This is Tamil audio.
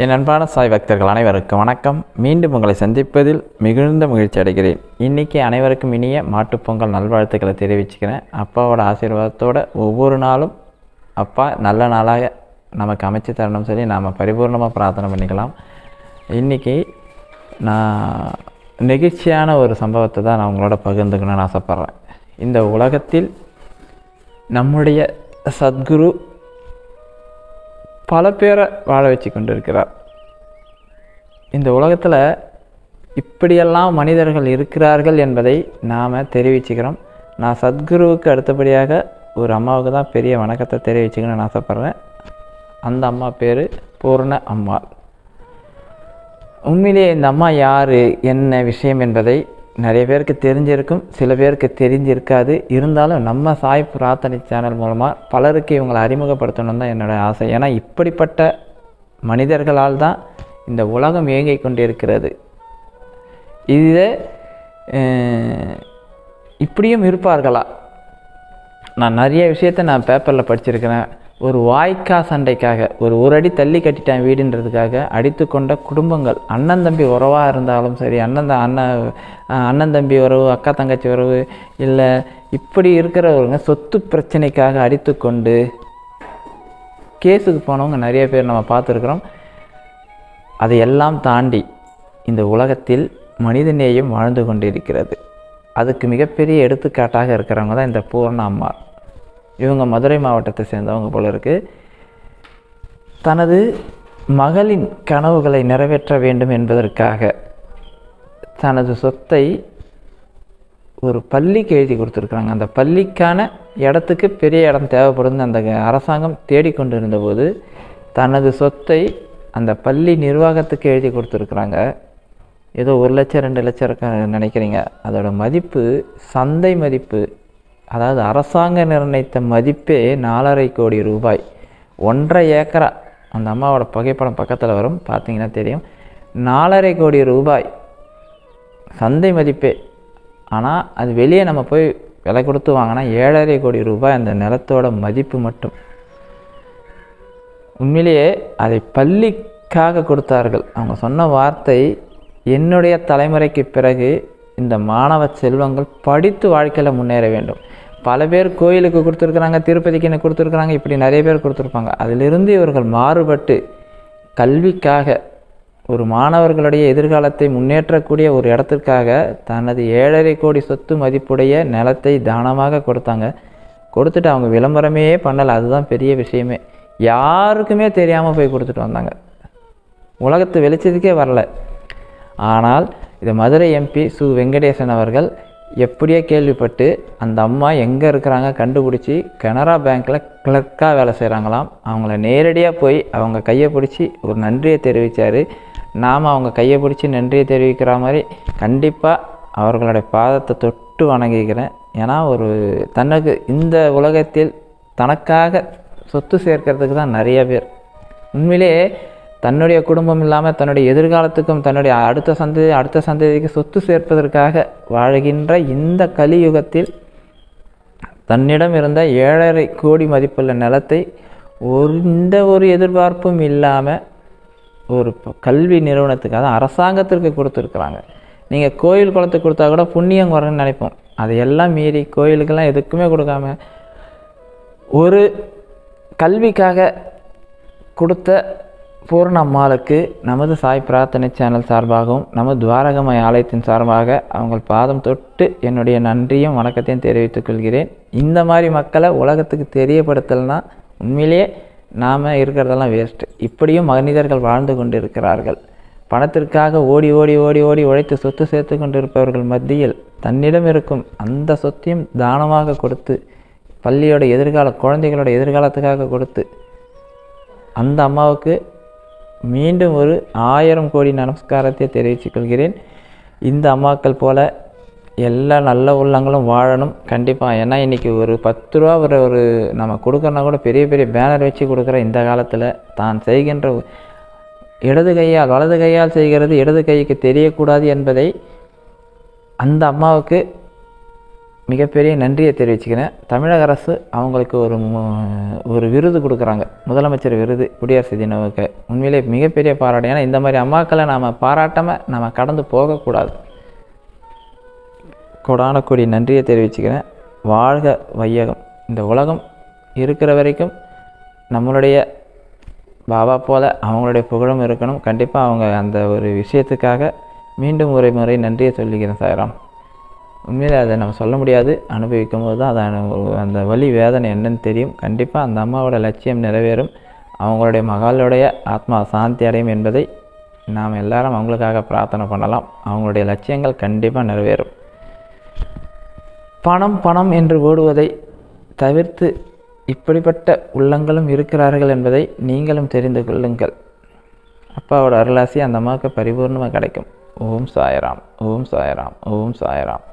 என் அன்பான சாய் பக்தர்கள் அனைவருக்கும் வணக்கம். மீண்டும் உங்களை சந்திப்பதில் மிகுந்த மகிழ்ச்சி அடைகிறேன். இன்றைக்கி அனைவருக்கும் இனிய மாட்டுப்பொங்கல் நல்வாழ்த்துக்களை தெரிவிச்சுக்கிறேன். அப்பாவோட ஆசீர்வாதத்தோடு ஒவ்வொரு நாளும் அப்பா நல்ல நாளாக நமக்கு அமைச்சு தரணும் சொல்லி நாம் பரிபூர்ணமாக பிரார்த்தனை பண்ணிக்கலாம். இன்றைக்கி நான் நெகிழ்ச்சியான ஒரு சம்பவத்தை தான் நான் உங்களோட பகிர்ந்துக்கணும்னு ஆசைப்பட்றேன். இந்த உலகத்தில் நம்முடைய சத்குரு பல பேரை வாழ வச்சு கொண்டு இருக்கிறார் இந்த உலகத்தில் இப்படியெல்லாம் மனிதர்கள் இருக்கிறார்கள் என்பதை நாம் தெரிவிச்சுக்கிறோம். நான் சத்குருவுக்கு அடுத்தபடியாக ஒரு அம்மாவுக்கு தான் பெரிய வணக்கத்தை தெரிவிச்சுக்கணும்னு ஆசைப்பட்றேன். அந்த அம்மா பேர் பூர்ண அம்மாள். உண்மையிலே இந்த அம்மா யார் என்ன விஷயம் என்பதை நிறைய பேருக்கு தெரிஞ்சிருக்கும் சில பேருக்கு தெரிஞ்சிருக்காது. இருந்தாலும் நம்ம சாய் பிரார்த்தனை சேனல் மூலமாக பலருக்கு இவங்களை அறிமுகப்படுத்தணும் தான் என்னோடய ஆசை. ஏன்னா இப்படிப்பட்ட மனிதர்களால் தான் இந்த உலகம் இயங்கிக் கொண்டிருக்கிறது. இது இப்படியும் இருப்பார்களா? நான் நிறைய விஷயத்த நான் பேப்பரில் படிச்சிருக்கிறேன். ஒரு வாய்க்கா சண்டைக்காக ஒரு ஒரு அடி தள்ளி கட்டிட்டேன் வீடுன்றதுக்காக அடித்து கொண்ட குடும்பங்கள். அண்ணன் தம்பி உறவாக இருந்தாலும் சரி அண்ணன் அண்ணன் அண்ணன் தம்பி உறவு அக்கா தங்கச்சி உறவு இல்லை இப்படி இருக்கிறவங்க சொத்து பிரச்சனைக்காக அடித்து கொண்டு கேஸுக்கு போனவங்க நிறைய பேர் நம்ம பார்த்துருக்குறோம். அதையெல்லாம் தாண்டி இந்த உலகத்தில் மனிதநேயம் வாழ்ந்து கொண்டிருக்கிறது. அதுக்கு மிகப்பெரிய எடுத்துக்காட்டாக இருக்கிறவங்க தான் இந்த பூர்ண அம்மா இவங்க மதுரை மாவட்டத்தை சேர்ந்தவங்க போல இருக்குது தனது மகளின் கனவுகளை நிறைவேற்ற வேண்டும் என்பதற்காக தனது சொத்தை ஒரு பள்ளிக்கு எழுதி கொடுத்துருக்குறாங்க. அந்த பள்ளிக்கான இடத்துக்கு பெரிய இடம் தேவைப்படுதுன்னு அந்த அரசாங்கம் தேடிக்கொண்டு இருந்தபோது தனது சொத்தை அந்த பள்ளி நிர்வாகத்துக்கு எழுதி கொடுத்துருக்குறாங்க. ஏதோ ஒரு லட்சம் ரெண்டு லட்சம் இருக்க நினைக்கிறீங்க. அதோடய மதிப்பு சந்தை மதிப்பு அதாவது அரசாங்க நிர்ணயித்த மதிப்பே நாலரை கோடி ரூபாய். ஒன்றரை ஏக்கரா. அந்த அம்மாவோட புகைப்படம் பக்கத்தில் வரும். பார்த்தீங்கன்னா தெரியும். நாலரை கோடி ரூபாய். சந்தை மதிப்பே. ஆனால் அது வெளியே நம்ம போய் விலை கொடுத்து வாங்கினா ஏழரை கோடி ரூபாய் அந்த நிலத்தோட மதிப்பு மட்டும். உண்மையிலேயே அதை பள்ளிக்காக கொடுத்தார்கள். அவங்க சொன்ன வார்த்தை என்னுடைய தலைமுறைக்கு பிறகு இந்த மாணவ செல்வங்கள் படித்து வாழ்க்கையில் முன்னேற வேண்டும். பல பேர் கோயிலுக்கு கொடுத்துருக்குறாங்க திருப்பதிக்கு கொடுத்துருக்குறாங்க இப்படி நிறைய பேர் கொடுத்துருப்பாங்க. அதிலிருந்து இவர்கள் மாறுபட்டு கல்விக்காக ஒரு மாணவர்களுடைய எதிர்காலத்தை முன்னேற்றக்கூடிய ஒரு இடத்திற்காக தனது ஏழரை கோடி சொத்து மதிப்புடைய நிலத்தை தானமாக கொடுத்தாங்க. கொடுத்துட்டு அவங்க விளம்பரமே பண்ணலை அதுதான் பெரிய விஷயமே. யாருக்குமே தெரியாமல் போய் கொடுத்துட்டு வந்தாங்க. உலகத்து வெளிச்சத்துக்கே வரல. ஆனால் இது மதுரை எம்பி சு வெங்கடேசன் அவர்கள் எப்படியோ கேள்விப்பட்டு அந்த அம்மா எங்கே இருக்கிறாங்க கண்டுபிடிச்சி கனரா பேங்க்கில் கிளர்க்காக வேலை செய்கிறாங்களாம் அவங்கள நேரடியாக போய் அவங்க கையை பிடிச்சி ஒரு நன்றியை தெரிவித்தார் நாம் அவங்க கையை பிடிச்சி நன்றியை தெரிவிக்கிற மாதிரி கண்டிப்பாக அவர்களுடைய பாதத்தை தொட்டு வணங்கிக்கிறேன். ஏன்னா ஒரு தனக்கு இந்த உலகத்தில் தனக்காக சொத்து சேர்க்கறதுக்கு தான் நிறைய பேர். உண்மையிலேயே தன்னுடைய குடும்பம் இல்லாமல் தன்னுடைய எதிர்காலத்துக்கும் தன்னுடைய அடுத்த சந்ததி அடுத்த சந்ததிக்கு சொத்து சேர்ப்பதற்காக வாழ்கின்ற இந்த கலியுகத்தில் தன்னிடம் இருந்த ஏழரை கோடி மதிப்புள்ள நிலத்தை ஒரு எந்த ஒரு எதிர்பார்ப்பும் இல்லாமல் ஒரு கல்வி நிறுவனத்துக்கு அதான் அரசாங்கத்திற்கு கொடுத்துருக்குறாங்க. நீங்கள் கோயில் குளத்துக்கு கொடுத்தா கூட புண்ணியம் வரணும்னு நினைப்போம். அதையெல்லாம் மீறி கோயிலுக்கெல்லாம் எதுக்குமே கொடுக்காம ஒரு கல்விக்காக கொடுத்த பூர்ண அம்மாளுக்கு நமது சாய் பிரார்த்தனை சேனல் சார்பாகவும் நமது துவாரகமய ஆலயத்தின் சார்பாக அவங்கள் பாதம் தொட்டு என்னுடைய நன்றியும் வணக்கத்தையும் தெரிவித்துக் கொள்கிறேன். இந்த மாதிரி மக்களை உலகத்துக்கு தெரியப்படுத்தலைன்னா உண்மையிலேயே நாம் இருக்கிறதெல்லாம் வேஸ்ட்டு இப்படியும் மனிதர்கள் வாழ்ந்து கொண்டு இருக்கிறார்கள் பணத்திற்காக ஓடி ஓடி ஓடி ஓடி உழைத்து சொத்து சேர்த்து கொண்டிருப்பவர்கள் மத்தியில் தன்னிடம் இருக்கும் அந்த சொத்தையும் தானமாக கொடுத்து பள்ளியோட எதிர்கால குழந்தைகளோட எதிர்காலத்துக்காக கொடுத்து அந்த அம்மாவுக்கு மீண்டும் ஒரு ஆயிரம் கோடி நமஸ்காரத்தை தெரிவித்துக் கொள்கிறேன் இந்த அம்மாக்கள் போல் எல்லா நல்ல உள்ளங்களும் வாழணும். கண்டிப்பாக ஏன்னா இன்றைக்கி ஒரு பத்து ரூபா ஒரு ஒரு நம்ம கொடுக்கறனா கூட பெரிய பெரிய பேனர் வச்சு கொடுக்குற இந்த காலத்தில் தான் செய்கின்ற இடது கையால் வலது கையால் செய்கிறது இடது கைக்கு தெரியக்கூடாது என்பதை அந்த அம்மாவுக்கு மிகப்பெரிய நன்றியை தெரிவிச்சுக்கிறேன். தமிழக அரசு அவங்களுக்கு ஒரு மு- ஒரு விருது கொடுக்குறாங்க. முதலமைச்சர் விருது குடியரசு தினவுக்கு. உண்மையிலே மிகப்பெரிய பாராட்டு. ஏன்னா இந்த மாதிரி அம்மாக்களை நாம் பாராட்டாமல் நம்ம கடந்து போகக்கூடாது. கொடான நன்றியை தெரிவிச்சுக்கிறேன். வாழ்க வையகம். இந்த உலகம் இருக்கிற வரைக்கும் நம்மளுடைய பாபா போல் அவங்களுடைய புகழும் இருக்கணும். கண்டிப்பாக அவங்க அந்த ஒரு விஷயத்துக்காக மீண்டும் ஒரு முறை நன்றியை சொல்லிக்கிறேன் சாய்ராம். உண்மையில் அதை நம்ம சொல்ல முடியாது அனுபவிக்கும் போது தான் அதை அந்த வலி வேதனை என்னன்னு தெரியும். கண்டிப்பாக அந்த அம்மாவோட லட்சியம் நிறைவேறும். அவங்களுடைய மகளுடைய ஆத்மா சாந்தி அடையும் என்பதை நாம் எல்லாரும் அவங்களுக்காக பிரார்த்தனை பண்ணலாம். அவங்களுடைய லட்சியங்கள் கண்டிப்பாக நிறைவேறும். பணம் பணம் என்று ஓடுவதை தவிர்த்து இப்படிப்பட்ட உள்ளங்களும் இருக்கிறார்கள் என்பதை நீங்களும் தெரிந்து கொள்ளுங்கள். அப்பாவோட அருளாசி அந்த அம்மாவுக்கு பரிபூர்ணமாக கிடைக்கும். ஓம் சாயராம் ஓம் சாயராம் ஓம் சாயராம்.